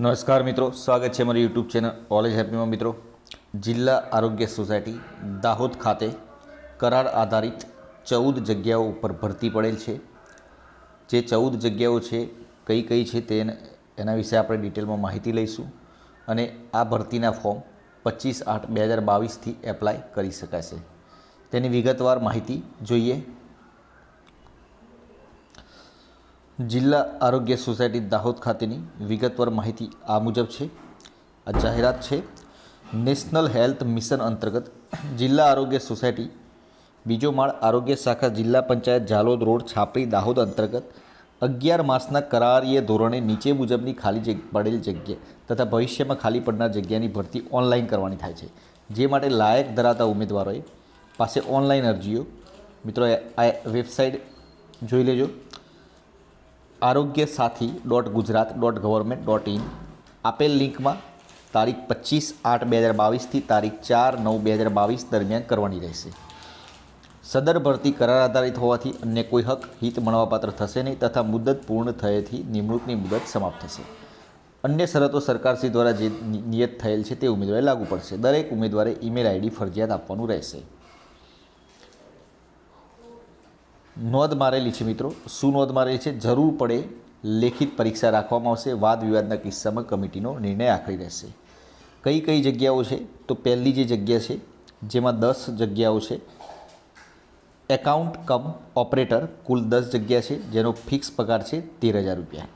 નમસ્કાર મિત્રો, સ્વાગત છે મારી યુટ્યુબ ચેનલ ઓલેજ હેપીમાં મિત્રો, જિલ્લા આરોગ્ય સોસાયટી દાહોદ ખાતે કરાર આધારિત ચૌદ જગ્યાઓ ઉપર ભરતી પડેલ છે. જે ચૌદ જગ્યાઓ છે, કઈ કઈ છે તે એના વિશે આપણે ડિટેલમાં માહિતી લઈશું અને આ ભરતીના ફોર્મ પચીસ આઠ બે હજાર બાવીસથી એપ્લાય કરી શકાશે તેની વિગતવાર માહિતી જોઈએ. જિલ્લા આરોગ્ય સોસાયટી દાહોદ ખાતેની વિગતવાર માહિતી આ મુજબ છે. આ જાહેરાત છે. નેશનલ હેલ્થ મિશન અંતર્ગત જિલ્લા આરોગ્ય સોસાયટી બીજો માળ આરોગ્ય શાખા જિલ્લા પંચાયત ઝાલોદ રોડ છાપરી દાહોદ અંતર્ગત અગિયાર માસના કરારીય ધોરણે નીચે મુજબની ખાલી પડેલ જગ્યા તથા ભવિષ્યમાં ખાલી પડનાર જગ્યાની ભરતી ઓનલાઈન કરવાની થાય છે. જે માટે લાયક ધરાવતા ઉમેદવારોએ પાસે ઓનલાઈન અરજીઓ મિત્રો આ વેબસાઇટ જોઈ લેજો. Arogya Sathi dot Gujarat dot government dot in આપેલ લિંકમાં તારીખ પચીસ આઠ બે હજાર બાવીસથી તારીખ ચાર નવ બે હજાર બાવીસ દરમિયાન કરવાની રહેશે. સદર ભરતી કરાર આધારિત હોવાથી અન્ય કોઈ હક હિત મળવાપાત્ર થશે નહીં તથા મુદત પૂર્ણ થયેથી નિમણૂકની મુદત સમાપ્ત થશે. અન્ય શરતો સરકારશ્રી દ્વારા જે નિયત થયેલ છે તે ઉમેદવારે લાગુ પડશે. દરેક ઉમેદવારે ઈમેલ આઈડી ફરજિયાત આપવાનું રહેશે. નોંધ મારેલી છે મિત્રો. શું નોંધ મારેલી છે? જરૂર પડે લેખિત પરીક્ષા રાખવામાં આવશે. વાદ વિવાદના કિસ્સામાં કમિટીનો નિર્ણય આખરી રહેશે. કઈ કઈ જગ્યાઓ છે? તો પહેલી જે જગ્યા છે, જેમાં દસ જગ્યાઓ છે. એકાઉન્ટ કમ ઓપરેટર કુલ દસ જગ્યા છે, જેનો ફિક્સ પગાર છે તેર હજાર રૂપિયા.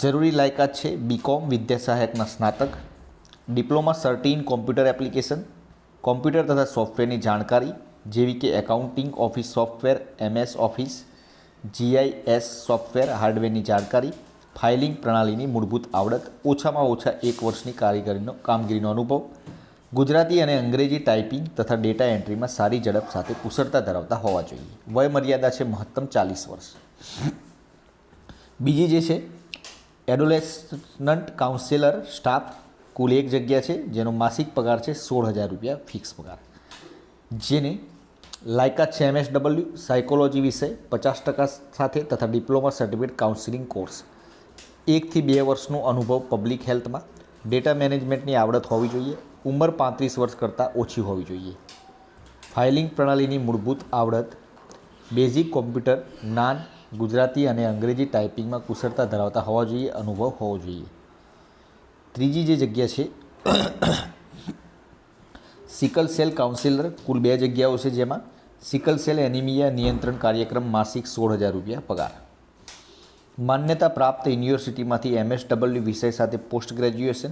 જરૂરી લાયકાત છે બીકોમ વિદ્યા સહાયકના સ્નાતક, ડિપ્લોમા, સર્ટીન કોમ્પ્યુટર એપ્લિકેશન, કોમ્પ્યુટર તથા સોફ્ટવેરની જાણકારી જેવી કે accounting office software, MS office, GIS software હાર્ડવેરની જાણકારી, ફાઇલિંગ પ્રણાલીની મૂળભૂત આવડત, ઓછામાં ઓછા એક વર્ષની કારીગરીનો કામગીરીનો અનુભવ, ગુજરાતી અને અંગ્રેજી ટાઈપિંગ તથા ડેટા એન્ટ્રીમાં સારી ઝડપ સાથે કુશળતા ધરાવતા હોવા જોઈએ. વય મર્યાદા છે મહત્તમ ચાલીસ વર્ષ. બીજી જે છે એડોલેસનન્ટ કાઉન્સેલર સ્ટાફ કુલ એક જગ્યા છે, જેનો માસિક પગાર છે સોળ હજાર રૂપિયા ફિક્સ પગાર. જેને લાયકાત છે એમએસડબલ્યુ સાયકોલોજી વિષય પચાસ ટકા સાથે તથા ડિપ્લોમા સર્ટિફિકેટ કાઉન્સિલિંગ કોર્સ. એકથી બે વર્ષનો અનુભવ પબ્લિક હેલ્થમાં. ડેટા મેનેજમેન્ટની આવડત હોવી જોઈએ. ઉંમર પાંત્રીસ વર્ષ કરતાં ઓછી હોવી જોઈએ. ફાઇલિંગ પ્રણાલીની મૂળભૂત આવડત. બેઝિક કોમ્પ્યુટર જ્ઞાન ગુજરાતી અને અંગ્રેજી ટાઈપિંગમાં કુશળતા ધરાવતા હોવા જોઈએ, અનુભવ હોવો જોઈએ. ત્રીજી જે જગ્યા છે સિકલ સેલ કાઉન્સિલર કુલ બે જગ્યાઓ છે જેમાં સિકલ સેલ એનિમિયા નિયંત્રણ કાર્યક્રમ માસિક સોળ હજાર રૂપિયા પગાર. માન્યતા પ્રાપ્ત યુનિવર્સિટીમાંથી એમએસ ડબલ્યુ વિષય સાથે પોસ્ટ ગ્રેજ્યુએશન.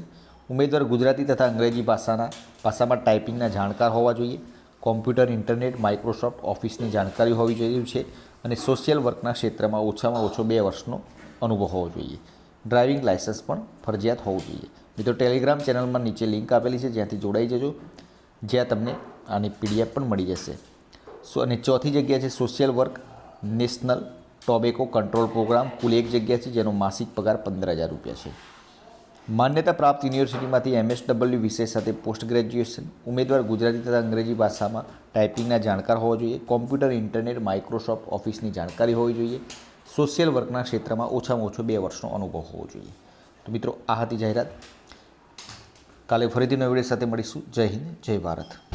ઉમેદવાર ગુજરાતી તથા અંગ્રેજી ભાષાના ભાષામાં ટાઈપિંગના જાણકાર હોવા જોઈએ. કોમ્પ્યુટર, ઇન્ટરનેટ, માઇક્રોસોફ્ટ ઓફિસની જાણકારી હોવી જોઈએ છે અને સોશિયલ વર્કના ક્ષેત્રમાં ઓછામાં ઓછો બે વર્ષનો અનુભવ હોવો જોઈએ. ડ્રાઇવિંગ લાઇસન્સ પણ ફરજિયાત હોવું જોઈએ. મિત્રો, ટેલિગ્રામ ચેનલમાં નીચે લિંક આપેલી છે, જ્યાંથી જોડાઈ જજો. જ્યાં તમને આની પીડીએફ પણ મળી જશે. સો અને ચોથી જગ્યા છે social work, national tobacco control programme, કુલ એક જગ્યા છે જેનો માસિક પગાર પંદર હજાર રૂપિયા છે. માન્યતા પ્રાપ્ત યુનિવર્સિટીમાંથી એમએસડબલ્યુ વિષય સાથે પોસ્ટ ગ્રેજ્યુએશન, ઉમેદવાર ગુજરાતી તથા અંગ્રેજી ભાષામાં ટાઈપિંગના જાણકાર હોવા જોઈએ, કોમ્પ્યુટર, ઇન્ટરનેટ, માઇક્રોસોફ્ટ ઓફિસની જાણકારી હોવી જોઈએ, સોશિયલ વર્કના ક્ષેત્રમાં ઓછામાં ઓછો બે વર્ષનો અનુભવ હોવો જોઈએ. તો મિત્રો, આ હતી જાહેરાત. કાલે ફરીથી નવી સાથે મળીશું. જય હિન્દ જય ભારત.